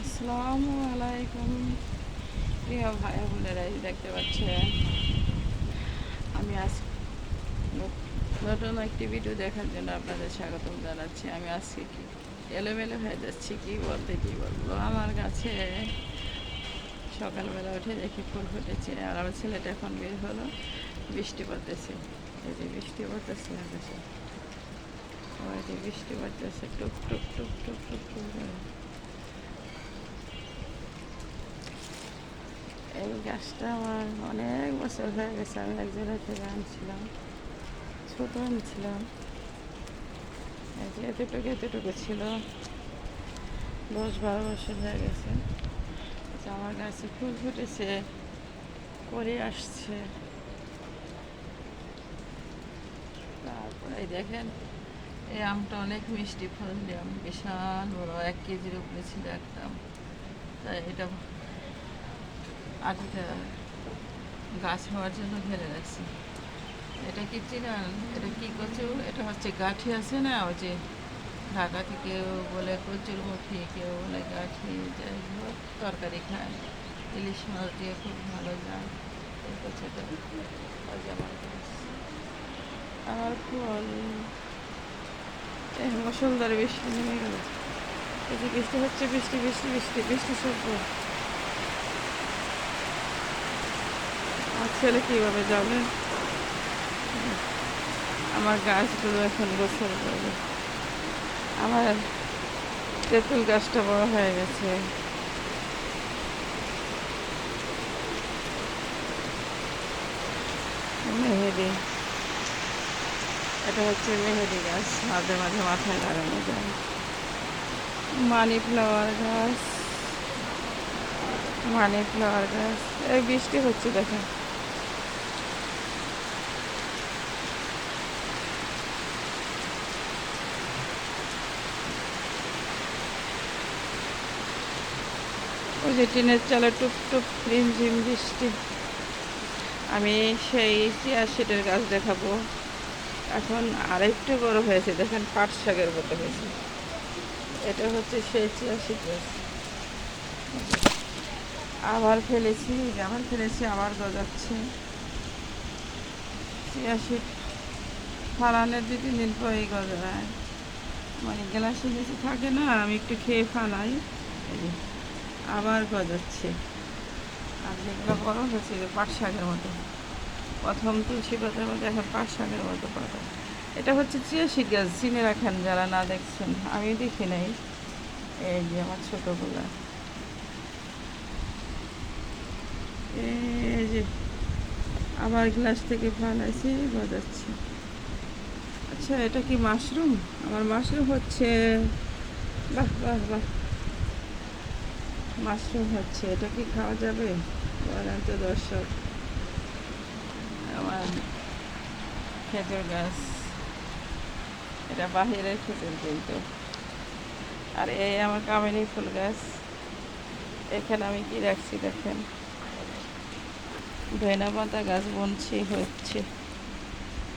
আসসালামু আলাইকুম। প্রিয় ভাই বোনেরা, এই দেখতে পাচ্ছেন, আমি আজ নতুন একটি ভিডিও দেখার জন্য আপনাদের স্বাগতম জানাচ্ছি। আমি আজকে কি এলোমেলো হয়ে যাচ্ছি, কি বলতে, কি বলব? আমার কাছে সকালবেলা উঠে দেখি ফুল ফুটেছে, আর আমার ছেলেটা এখন বের হলো, বৃষ্টি পড়তেছে। এই যে বৃষ্টি পড়তেছে আকাশে ওই যে বৃষ্টি পড়তেছে, টুক টুক টুক টুক টুক টুক এই গাছটা আমার অনেক বছর হয়ে গেছে, আমি এক জায়গা থেকে আনছিলাম ছোট আনছিলাম এতটুকু এতটুকু ছিল। দশ বারো বছর হয়ে গেছে। আমার গাছে ফুল ফুটেছে করে আসছে। তারপরে দেখেন, এই আমটা অনেক মিষ্টি ফল আম বিশাল বড়, এক কেজির উপরে ছিল একটা তাই এটা আটিটা গাছ হওয়ার জন্য ফেলে রাখছি। এটা কি চিনেন এটা কি কচু? এটা হচ্ছে গাঠি আছে না? ওই যে ঢাকাতে কেউ বলে কচুরমুখী, কেউ বলে গাঠি, যাই হোক, তরকারি খায়। ইলিশ মাছ দিয়ে খুব ভালো যায়। এই কচুটা আমার ফল। এই মুসলধারে বৃষ্টি নেমে গেল। এই যে বৃষ্টি হচ্ছে, বৃষ্টি বৃষ্টি বৃষ্টি বৃষ্টি সব আমার ছেলে কীভাবে যাবে আমার গাছগুলো এখন গোসল করবে। আমার তেঁতুল গাছটা বড় হয়ে গেছে। মেহেদি। এটা হচ্ছে মেহেদি গাছ, মাঝে মাঝে মাথায় লাগানো যায়। মানি ফ্লাওয়ার গাছ। মানি ফ্লাওয়ার গাছ। এই বৃষ্টি হচ্ছে দেখেন। ওই যে টিনের চালে টুপ টুপ রিমঝিম বৃষ্টি। আমি সেই চেয়ার শিটের গাছ দেখাবো। এখন আরেকটু বড় হয়েছে, দেখেন পাট শাকের মতো হয়েছে। এটা হচ্ছে সেই চেয়ার শিট গাছ। আবার ফেলেছি আবার ফেলেছি, আবার গজাচ্ছে। চিয়া শিট ফালানের দুই তিন দিন পরেই গজায়। মানে গ্লাসে বেশি থাকে না আমি একটু খেয়ে ফালাই। আবার গজাচ্ছে আর যেগুলো বড় হচ্ছে যে পাট শাকের মতো। প্রথম তুলসী পাতার মধ্যে এখন পাট শাকের মতো পাতা এটা হচ্ছে চিয়াশিট গাছ, চিনে রাখেন যারা না দেখছেন। আমি দেখি নাই। এই যে আমার ছোটোগুলা। এই যে আবার গ্লাস থেকে ফালাইছি গজাচ্ছে আচ্ছা এটা কি মাশরুম? আমার মাশরুম হচ্ছে বাহ বাহ বাহ। মাশরুম হচ্ছে, এটা কি খাওয়া যাবে? বলেন তো দর্শক। আমার খেজুর গাছ। এটা বাহিরের খেজুর কিন্তু। আর এই আমার কামিনী ফুল গাছ। এখানে আমি কি রাখছি দেখেন? ধনা পাতা গাছ বনছি, হচ্ছে।